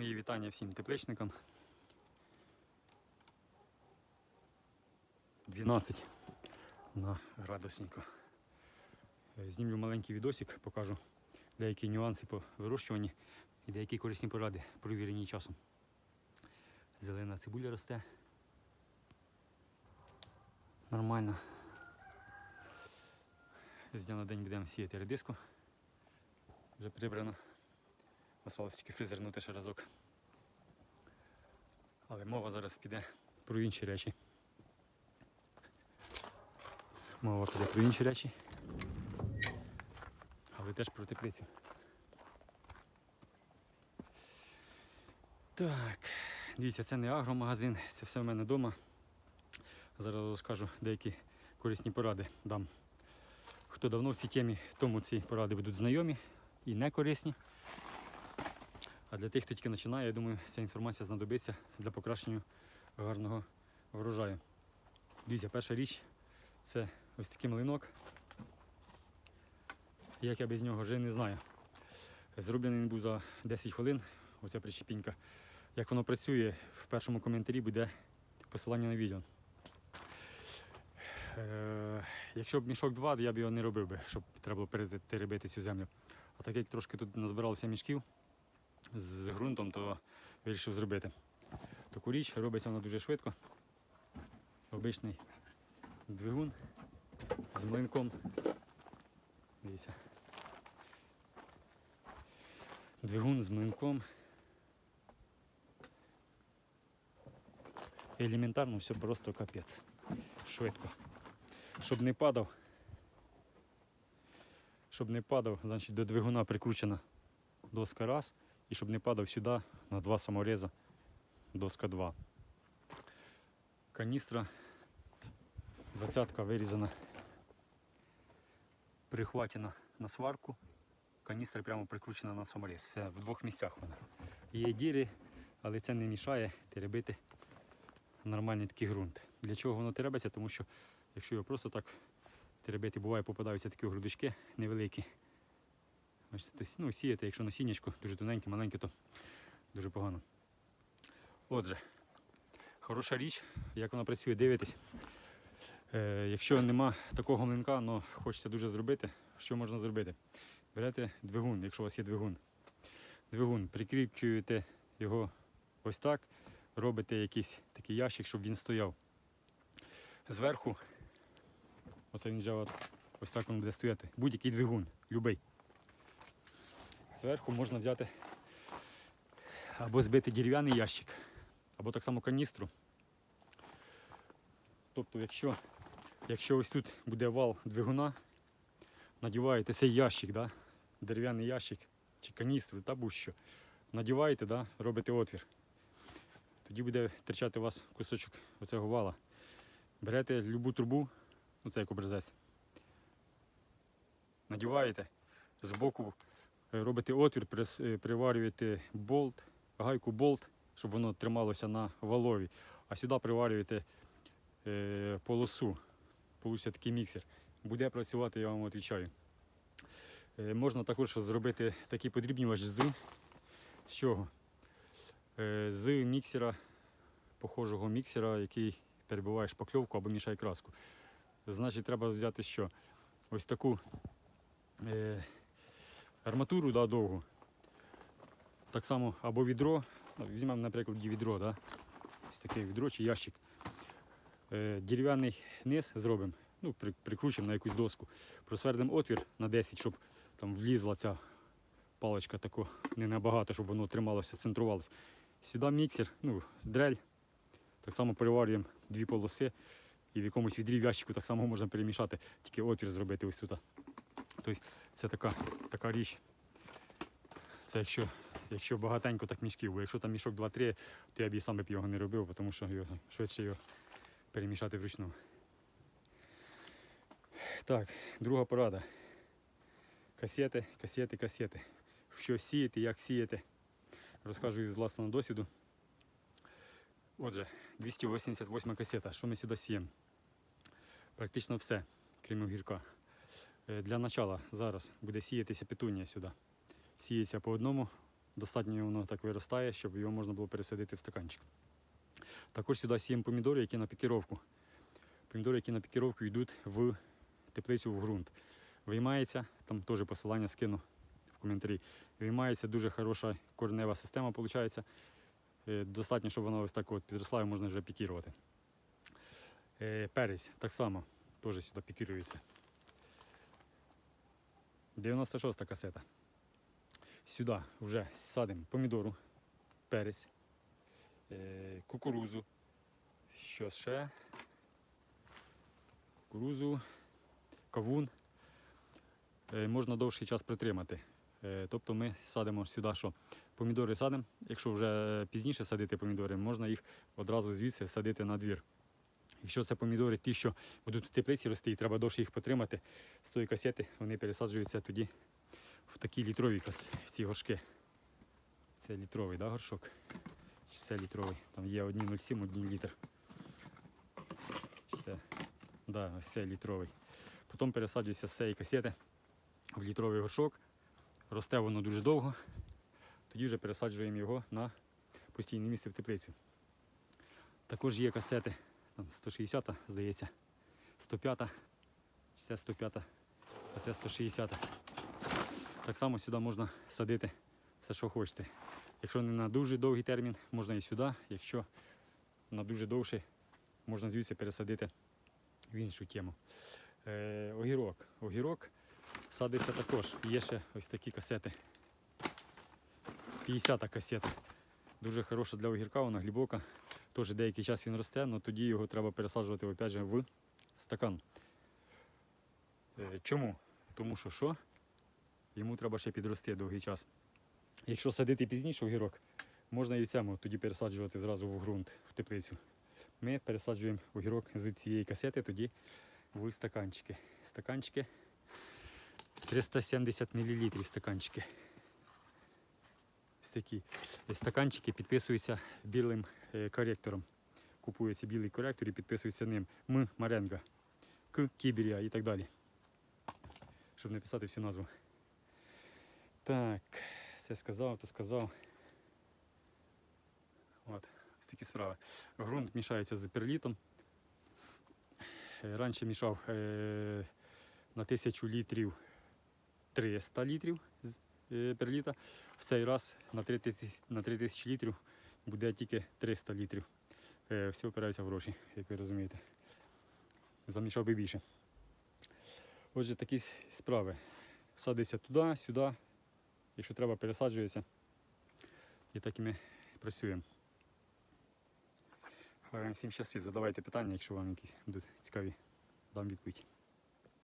Мої вітання всім тепличникам. 12 на градусненько. Знімлю маленький відосик, покажу деякі нюанси по вирощуванні і деякі корисні поради, провірені часом. Зелена цибуля росте. Нормально. З дня на день будемо сіяти редиску. Вже прибрано. Осталось тільки фрезернути ще разок. Але мова зараз піде про інші речі. Мова піде про інші речі. Але теж про теплицю. Так, дивіться, це не агромагазин, це все в мене вдома. Зараз розкажу деякі корисні поради дам. Хто давно в цій темі, тому ці поради будуть знайомі і не корисні. А для тих, хто тільки починає, я думаю, ця інформація знадобиться для покращення гарного врожаю. Дивіться, перша річ це ось такий млинок. Як я без нього вже не знаю. Зроблений він був за 10 хвилин, оця причепінька. Як воно працює, в першому коментарі буде посилання на відео. Е, якщо б мішок 2, я б його не робив би, щоб треба було перетеребити цю землю. А так як трошки тут назбиралося мішків, з ґрунтом, то вирішив зробити. Таку річ робиться вона дуже швидко. Обичний двигун з млинком. Дивіться. Двигун з млинком. Елементарно все просто капець. Швидко. Щоб не падав. Щоб не падав, значить до двигуна прикручена доска раз. І щоб не падав сюди на два самореза доска 2. Каністра. Двадцятка вирізана. Прихвачена на сварку. Каністра прямо прикручена на саморез. Це в двох місцях вона. Є діри, але це не мішає теребити нормальний такий ґрунт. Для чого воно теребиться? Тому що якщо його просто так теребити, буває попадаються такі грудочки невеликі. Бачите, ну, сіяти, якщо насіннячко дуже тоненьке, маленьке, то дуже погано. Отже, хороша річ, як вона працює, дивитесь. Е, якщо нема такого млинка, але хочеться дуже зробити, що можна зробити? Берете двигун, якщо у вас є двигун. Двигун, прикріплюєте його ось так, робите якийсь такий ящик, щоб він стояв. Зверху, оце він вже ось так він буде стояти. Будь-який двигун, любий. Зверху можна взяти або збити дерев'яний ящик, або так само каністру. Тобто, якщо, якщо ось тут буде вал двигуна, надіваєте цей ящик, да, дерев'яний ящик чи каністру, та будь-що, надіваєте, да, робите отвір. Тоді буде терчати у вас кусочок оцього вала. Берете любу трубу, оце як образець, надіваєте збоку робите отвір, е, приварюєте болт, гайку болт, щоб воно трималося на валові. А сюди приварюєте е, полосу. Получиться такий міксер. Буде працювати, я вам відповідаю. Е, можна також зробити такий подрібнювач з, з чого? Е, з міксера, похожого міксера, який перебиває шпакльовку або мішає краску. Значить, треба взяти що? Ось таку. Арматуру да, довгу. Так само або відро. Ну, візьмемо, наприклад, відро, да? ось таке відро чи ящик. Е, дерев'яний низ зробимо, ну, прикручимо на якусь доску, просвердимо отвір на 10, щоб там влізла ця паличка тако, не набагато, щоб воно трималося, центрувалося. Сюди міксер, ну, дрель. Так само переварюємо дві полоси і в якомусь відрі в ящику так само можна перемішати, тільки отвір зробити ось тут. Тобто це така, така річ. Це якщо, якщо багатенько так мішків, бо якщо там мішок 2-3, то я б і сам б його не робив, тому що його, швидше його перемішати вручну. Так, друга порада. Касети, касети, касети. Що сіяти, як сіяти. Розкажу із власного досвіду. Отже, 288 касета. Що ми сюди сіємо? Практично все, крім огірка. Е, Для начала зараз буде сіятися петунія сюди. Сіється по одному достатньо воно так виростає, щоб його можна було пересадити в стаканчик. Також сюди сіємо помідори, які на пікіровку. Помідори, які на пікіровку йдуть в теплицю в ґрунт. Виймається, там теж посилання скину в коментарі. Виймається дуже хороша коренева система, виходить. Е, Достатньо, щоб вона ось так от підросла і можна вже пікірувати. Е, Перець так само теж сюди пікірується. 96 касета. Сюди вже садимо помідору, перець, е, кукурузу. Що ще? Кукурузу, кавун. Е, Можна довший час притримати. Е, Тобто ми садимо сюди, що помідори садимо. Якщо вже пізніше садити помідори, можна їх одразу звідси садити на двір. Якщо це помідори, ті, що будуть в теплиці рости, і треба довше їх потримати, з тої касети вони пересаджуються тоді в такі літрові в ці горшки. Це літровий да, горшок? Чи це літровий? Там є одні 0,7, одні літр. Чи Це, да, ось це літровий. Потім пересаджується з цієї касети в літровий горшок. Росте воно дуже довго. Тоді вже пересаджуємо його на постійне місце в теплицю. Також є касети там 160, здається, 105, це 105, а це 160. Так само сюди можна садити все, що хочете. Якщо не на дуже довгий термін, можна і сюди. Якщо на дуже довший, можна звідси пересадити в іншу тему. Е, огірок. Огірок садиться також. Є ще ось такі касети. 50 касета. Дуже хороша для огірка, вона глибока. Теж деякий час він росте, але тоді його треба пересаджувати опять же, в стакан. Е, Чому? Тому що що? Йому треба ще підрости довгий час. Якщо садити пізніше огірок, можна і в цьому тоді пересаджувати зразу в ґрунт, в теплицю. Ми пересаджуємо огірок з цієї касети тоді в стаканчики. Стаканчики 370 мл стаканчики. Ось такі стаканчики підписуються білим е, коректором. Купується білий коректор і підписується ним М Маренга, К Кіберія і так далі. Щоб не писати всю назву. Так, це сказав, то сказав. От, ось такі справи. Грунт мішається з перлітом. Е, Раніше мішав е, на 1000 літрів 300 літрів з е, перліта. В цей раз на 3000, на 3000 літрів буде тільки 300 літрів. Е, все опирається в гроші, як ви розумієте. Замішав би більше. Отже, такі справи. Садиться туди, сюди. Якщо треба, пересаджується. І так і ми працюємо. Хай вам всім щастить. Задавайте питання, якщо вам якісь будуть цікаві. Дам відповідь.